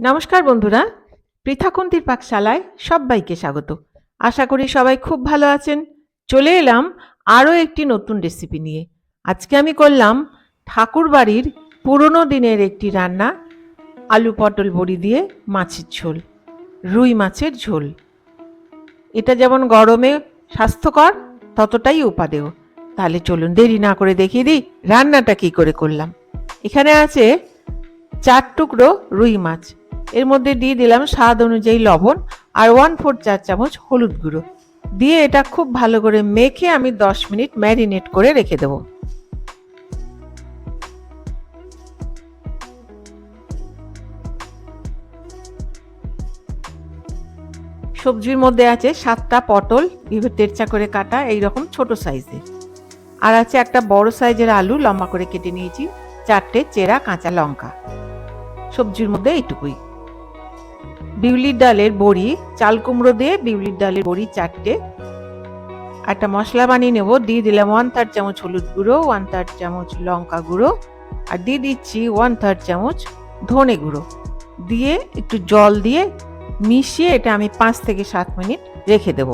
নমস্কার বন্ধুরা, পৃথাকুন্তির পাকশালায় সবাইকে স্বাগত। আশা করি সবাই খুব ভালো আছেন। চলে এলাম আরও একটি নতুন রেসিপি নিয়ে। আজকে আমি করলাম ঠাকুর বাড়ির পুরনো দিনের একটি রান্না, আলু পটল বড়ি দিয়ে মাছের ঝোল, রুই মাছের ঝোল। এটা যেমন গরমে স্বাস্থ্যকর, ততটাই উপাদেয়। তাহলে চলুন দেরি না করে দেখিয়ে দিই রান্নাটা কি করে করলাম। এখানে আছে চার টুকরো রুই মাছ। এর মধ্যে দিয়ে দিলাম স্বাদ অনুযায়ী লবণ আর ওয়ান ফোর চার চামচ হলুদ গুঁড়ো। দিয়ে এটা খুব ভালো করে মেখে আমি দশ মিনিট ম্যারিনেট করে রেখে দেবো। সবজির মধ্যে আছে সাতটা পটল তেরচা করে কাটা এই রকম ছোট সাইজের আর আছে একটা বড় সাইজের আলু, লম্বা করে কেটে নিয়েছি, চারটে চেরা কাঁচা লঙ্কা। সবজির মধ্যে এইটুকুই। বিউলির ডালের বড়ি, চাল কুমড়ো দিয়ে বিউলির ডালের বড়ি চারটে। একটা মশলা বানিয়ে নেব, দিয়ে দিলাম ওয়ান থার্ড চামচ হলুদ গুঁড়ো ওয়ান থার্ড চামচ লঙ্কা গুঁড়ো, আর দিয়ে দিচ্ছি ওয়ান থার্ড চামচ ধনে গুঁড়ো। দিয়ে একটু জল দিয়ে মিশিয়ে এটা আমি পাঁচ থেকে সাত মিনিট রেখে দেব।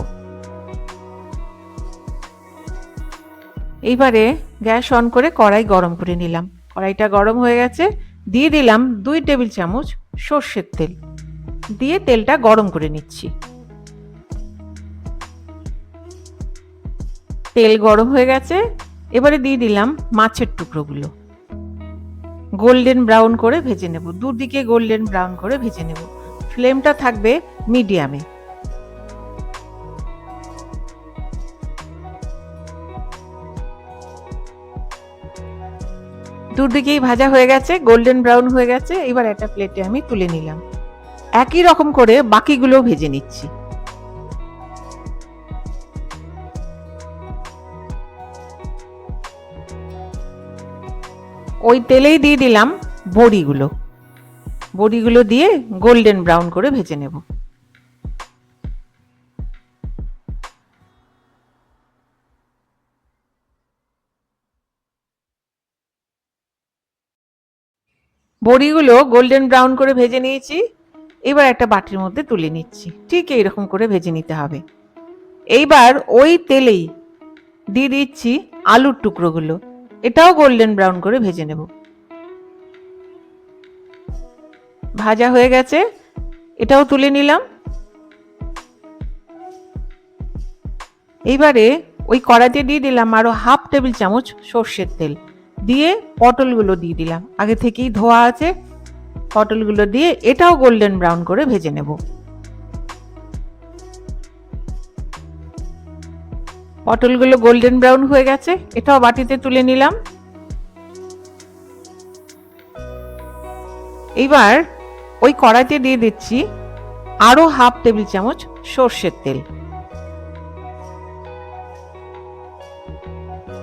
এইবারে গ্যাস অন করে কড়াই গরম করে নিলাম। কড়াইটা গরম হয়ে গেছে, দিয়ে দিলাম দুই টেবিল চামচ সর্ষের তেল। দিয়ে তেলটা গরম করে নিচ্ছি। তেল গরম হয়ে গেছে, এবারে দিয়ে দিলাম মাছের টুকরোগুলো। গোল্ডেন ব্রাউন করে ভেজে নেব, দুদিকে গোল্ডেন ব্রাউন করে ভেজে নেব। ফ্লেমটা থাকবে মিডিয়ামে। দুদিকেই ভাজা হয়ে গেছে, গোল্ডেন ব্রাউন হয়ে গেছে, এবার একটা প্লেটে আমি তুলে নিলাম। একই রকম করে বাকিগুলো ভেজে নিচ্ছি। ওই তেলেই দিয়ে দিলাম বড়িগুলো। বড়িগুলো দিয়ে গোল্ডেন ব্রাউন করে ভেজে নেব। বড়িগুলো গোল্ডেন ব্রাউন করে ভেজে নিয়েছি। এবার একটা বাটির মধ্যে তুলে নিচ্ছি। ঠিক এইরকম করে ভেজে নিতে হবে। এইবার ওই তেলেই দিয়ে দিচ্ছি আলুর টুকরোগুলো। এটাও গোল্ডেন ব্রাউন করে ভেজে নেব। ভাজা হয়ে গেছে। এটাও তুলে নিলাম। এইবারে ওই কড়াইতে দিয়ে দিলাম আরও হাফ টেবিল চামচ সর্ষের তেল। দিয়ে পটলগুলো দিয়ে দিলাম। আগে থেকেই ধোয়া আছে। পটলগুলো দিয়ে এটাও গোল্ডেন ব্রাউন করে ভেজে নেব। পটলগুলো গোল্ডেন ব্রাউন হয়ে গেছে, এটাও বাটিতে তুলে নিলাম। এইবার ওই কড়াইতে দিয়ে দিচ্ছি আরও হাফ টেবিল চামচ সর্ষের তেল।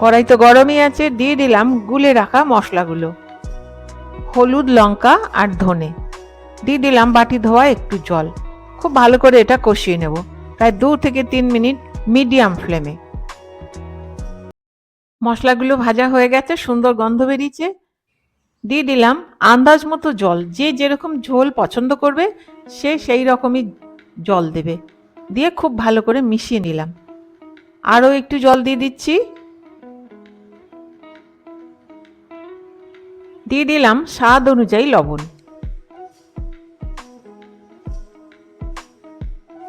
কড়াই তো গরমই আছে, দিয়ে দিলাম গুলে রাখা মশলাগুলো। হলুদ লঙ্কা আর ধনে। দিয়ে দিলাম বাটি ধোয়া একটু জল। খুব ভালো করে এটা কষিয়ে নেব। প্রায় দু থেকে তিন মিনিট মিডিয়াম ফ্লেমে। মশলাগুলো ভাজা হয়ে গেছে, সুন্দর গন্ধ বেরিয়েছে। দিয়ে দিলাম আন্দাজ মতো জল। যে যেরকম ঝোল পছন্দ করবে, সে সেই রকমই জল দেবে। দিয়ে খুব ভালো করে মিশিয়ে নিলাম। আরও একটু জল দিয়ে দিচ্ছি। দিয়ে দিলাম স্বাদ অনুযায়ী লবণ।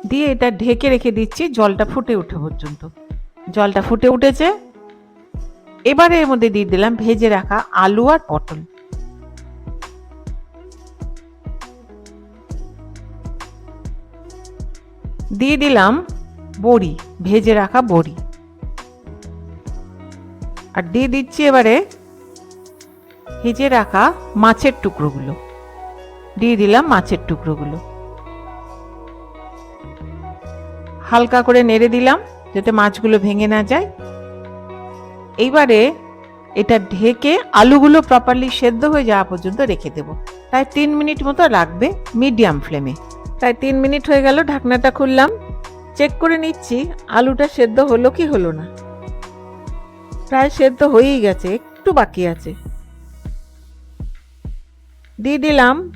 দিয়ে এটা ঢেকে রেখে দিচ্ছি, জলটা ফুটে ওঠা পর্যন্ত। জলটা ফুটে উঠেছে। এবারে এর মধ্যে দিয়ে দিলাম ভেজে রাখা আলু আর পটল। দিয়ে দিলাম বড়ি, ভেজে রাখা বড়ি। আর দিয়ে দিচ্ছি এবারে ভেজে রাখা মাছের টুকরোগুলো। দিয়ে দিলাম মাছের টুকরোগুলো। হালকা করে নেড়ে দিলাম যাতে মাছগুলো ভেঙে না যায়। এইবারে এটা ঢেকে আলুগুলো প্রপারলি সেদ্ধ হয়ে যাওয়া পর্যন্ত রেখে দেব। তাই তিন মিনিট মতো রাখবে মিডিয়াম ফ্লেমে তাই তিন মিনিট হয়ে গেল, ঢাকনাটা খুললাম। চেক করে নিচ্ছি আলুটা সেদ্ধ হলো কি হলো না। প্রায় সেদ্ধ হয়েই গেছে, একটু বাকি আছে। দিয়ে দিলাম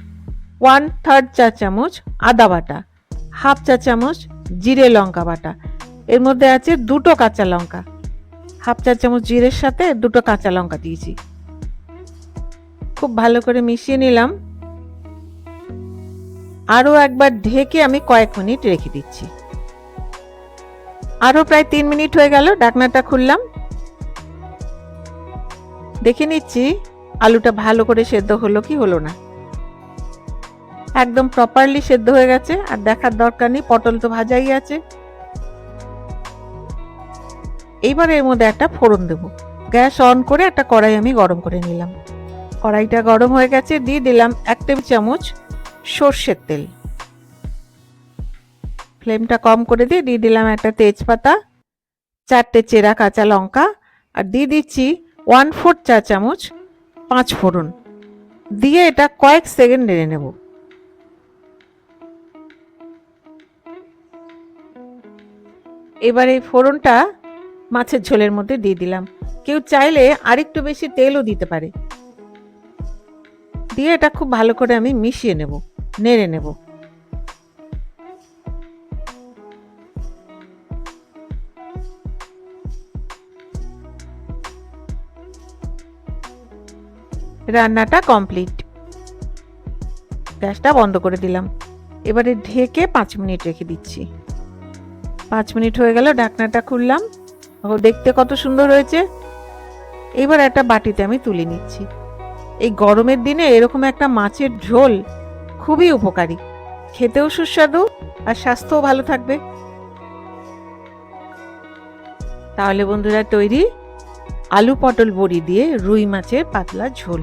ওয়ান থার্ড চা চামচ আদা বাটা হাফ চা চামচ জিরে লঙ্কা বাটা। এর মধ্যে আছে দুটো কাঁচা লঙ্কা। হাফ চা চামচ জিরের সাথে দুটো কাঁচা লঙ্কা দিয়েছি। খুব ভালো করে মিশিয়ে নিলাম। আরও একবার ঢেকে আমি কয়েক মিনিট রেখে দিচ্ছি। আরও প্রায় তিন মিনিট হয়ে গেল, ডাকনাটা খুললাম। দেখে নিচ্ছি আলুটা ভালো করে সেদ্ধ হলো কি হলো না? একদম প্রপারলি সেদ্ধ হয়ে গেছে, আর দেখার দরকার নেই, পটল তো ভাজাই আছে। এইবার এর মধ্যে একটা ফোড়ন দেব। গ্যাস অন করে একটা কড়াই আমি গরম করে নিলাম। কড়াইটা গরম হয়ে গেছে, দিয়ে দিলাম এক টেবিল চামচ সর্ষের তেল। ফ্লেমটা কম করে দিয়ে দিয়ে দিলাম একটা তেজপাতা, চারটে চেরা কাঁচা লঙ্কা, আর দিয়ে দিচ্ছি ওয়ান ফোর চা চামচ পাঁচ ফোড়ন। দিয়ে এটা কয়েক সেকেন্ড নেড়ে নেব। এবার এই ফোড়নটা মাছের ঝোলের মধ্যে দিয়ে দিলাম। কেউ চাইলে আরেকটু বেশি তেলও দিতে পারে। দিয়ে এটা খুব ভালো করে আমি মিশিয়ে নেব, নেড়ে নেব। রান্নাটা কমপ্লিট গ্যাসটা বন্ধ করে দিলাম। এবারে ঢেকে পাঁচ মিনিট রেখে দিচ্ছি। পাঁচ মিনিট হয়ে গেল, ঢাকনাটা খুললাম। ও দেখতে কত সুন্দর হয়েছে। এবার একটা বাটিতে আমি তুলে নিচ্ছি। এই গরমের দিনে এরকম একটা মাছের ঝোল খুবই উপকারী। খেতেও সুস্বাদু আর স্বাস্থ্যও ভালো থাকবে। তাহলে বন্ধুরা তৈরি আলু পটল বড়ি দিয়ে রুই মাছের পাতলা ঝোল।